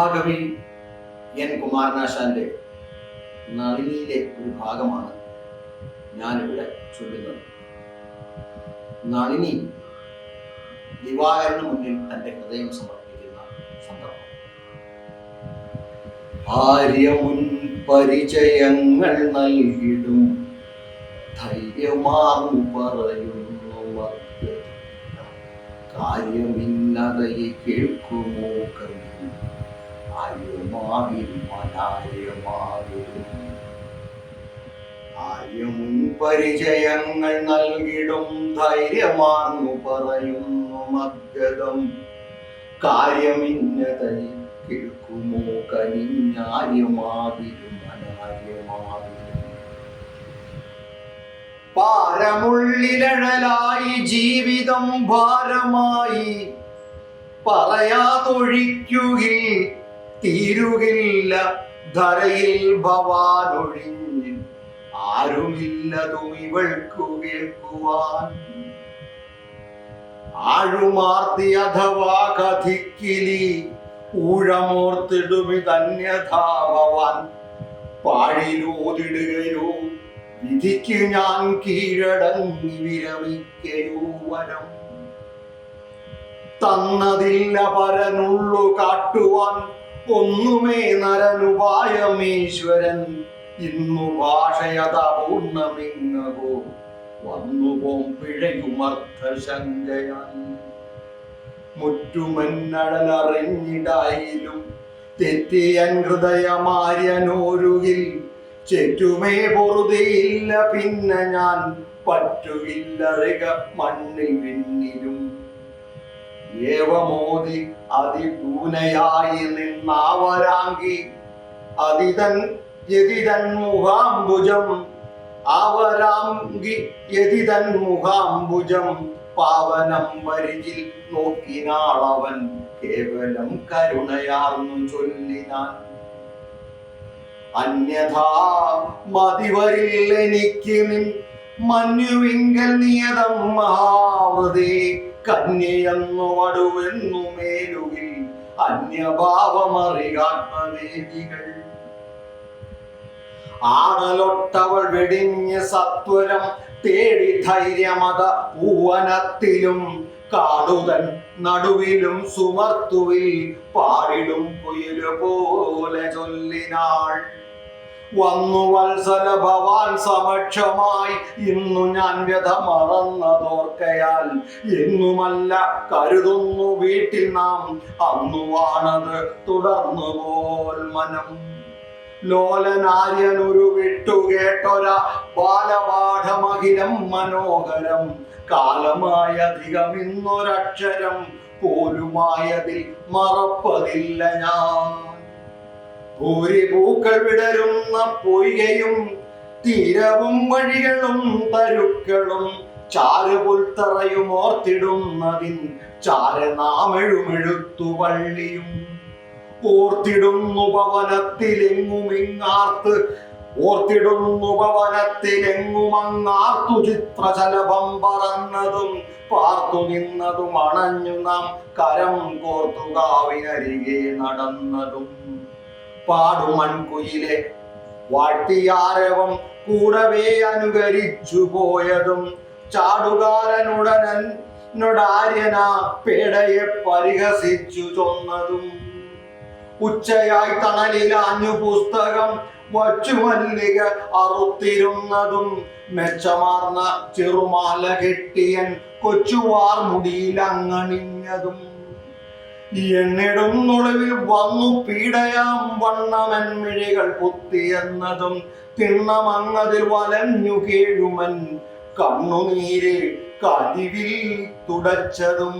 മഹാകവി എൻ കുമാരനാശാന്റെ നളിനിയിലെ ഒരു ഭാഗമാണ് ഞാനിവിടെ ചൊല്ലുന്നത്. നളിനി ദിവാകരന് മുന്നിൽ തന്റെ ഹൃദയം സമർപ്പിക്കുന്ന സന്ദർഭം. ആര്യമുൻ പരിചയങ്ങൾ നൽകിടും ധൈര്യമാർന്നു പറയുന്നു കാര്യമില്ലാതെ കേൾക്കുമോ കവി ആര്യമുൻ പരിചയങ്ങൾ നൽകിടും ധൈര്യമാർന്നു പറയുന്നു മദ്ഗതം കാര്യമിന്നതയെ കേൾക്കുമോ കനിഞ്ഞാര്യമാകിലും അനാര്യമാകിലും പാരമുള്ളിലഴലായി ജീവിതം ഭാരമായി പറയാതൊഴിക്കുകിൽ തീരുകില്ല ധരയിൽ ഭവാനൊഴിഞ്ഞ് ആരുമില്ലതും ഇവൾക്കു കേൾക്കുവാൻ. ആഴുമാർത്തി അഥവാ കഥിക്കിലി ഊഴമോർത്തിടുമി തന്യഥാ ഭവാൻ. പാഴിലൂതിടുകയോ വിധിക്ക് ഞാൻ കീഴടങ്ങി വിരമിക്കയോ വരം തന്നതില്ല പരനുള്ളു കാട്ടുവാൻ ഒന്നുമേ നരനുപായമീശ്വരൻ ഇന്നു ഭാഷയത പൂർണമിങ്ങകോ വന്നു പോം പിഴയുമർത്ഥ ശങ്കയാൻ മുറ്റുമെന്നടലറിഞ്ഞിടായിലും തെറ്റിയൻ ഹൃദയമാര്യനോരുകിൽ. ചെറ്റുമേ പൊറുതിയില്ല പിന്നെ ഞാൻ പറ്റുകില്ലറിക മണ്ണിൽ വിണ്ണിലും ഏവമോതി അതിദൂനയായി നിന്നാവരാങ്കി. അതിതൻ യതിതൻ മുഖാംബുജം. ആവരാങ്കി യതിതൻ മുഖാംബുജം. പാവനം വരിജിൽ നോക്കിനാളവൻ. കേവലം കരുണയാർന്നു ചൊല്ലിനാൻ. അന്യഥാ മതിവരിൽ എനിക്ക് മഞ്ഞുവിങ്കൽ നിയതം മഹാവൃതി കന്യയെന്നു വടുവെന്നു മേലുകിൽ അന്യഭാവമറികാത്മവേദികൾ ആണലൊട്ടവൾ വെടിഞ്ഞ സത്വരം തേടി ധൈര്യമത പൂവനത്തിലും കാടുതൻ നടുവിലും സുമർത്തുവിൽ പാടിടും കുയിലു പോലെ ചൊല്ലിനാൾ. വന്നു വത്സല ഭവാൻ സമക്ഷമായി. ഇന്നു ഞാൻ വ്യഥ മറന്നതോർക്കയാൽ എന്നുമല്ല കരുതുന്നു വീട്ടിൽ നാം. അന്നുവാണത് തുടർന്നു പോൽ മനം. ലോലനാര്യനൊരു വിട്ടുകേട്ടൊര ബാലപാഠമഖിലം മനോഹരം. കാലമായ അധികം ഇന്നൊരക്ഷരം പോലുമായതിൽ മറപ്പതില്ല ഞാൻ. ഭൂരിപൂക്കൾ വിടരുന്ന പൊയ്കയും തീരവും വഴികളും തരുക്കളും ചാരുപുൽത്തറയും ഓർത്തിടുന്നതിൻ ചാരനാമെഴുമെഴുത്തു വള്ളിയും ഓർത്തിടുന്നു ഭവനത്തിലെങ്ങുമിങ്ങാർത്ത് ഓർത്തിടുന്നു ഭവനത്തിലെങ്ങുമങ്ങാർത്തു ചിത്രശലഭം പറന്നതും പാർത്തു നിന്നതും അണഞ്ഞു നാം കരം കോർത്തു കാവിനരികെ നടന്നതും. പാടുമൺകുയിലെ വാഴ്ത്തിയാരവം കൂടവേ അനുകരിച്ചു പോയതും ചാടുകാരനുടനൻ പേടയെ പരിഹസിച്ചു ചൊന്നതും. ഉച്ചയായി തണലിലാഞ്ഞു പുസ്തകം വച്ചുമല്ലിക അറുത്തിരുന്നതും. മെച്ചമാർന്ന ചെറുമാല കെട്ടിയൻ കൊച്ചുവാർ മുടിയിലങ്ങണിഞ്ഞതും എന്നിടും നുളവിൽ വന്നു പീടയാം വണ്ണമൻ മിഴികൾ കുത്തിയെന്നതും തിണ്ണമങ്ങതിൽ വലഞ്ഞു കീഴുമൻ കണ്ണുനീരെ കഴിവിൽ തുടച്ചതും.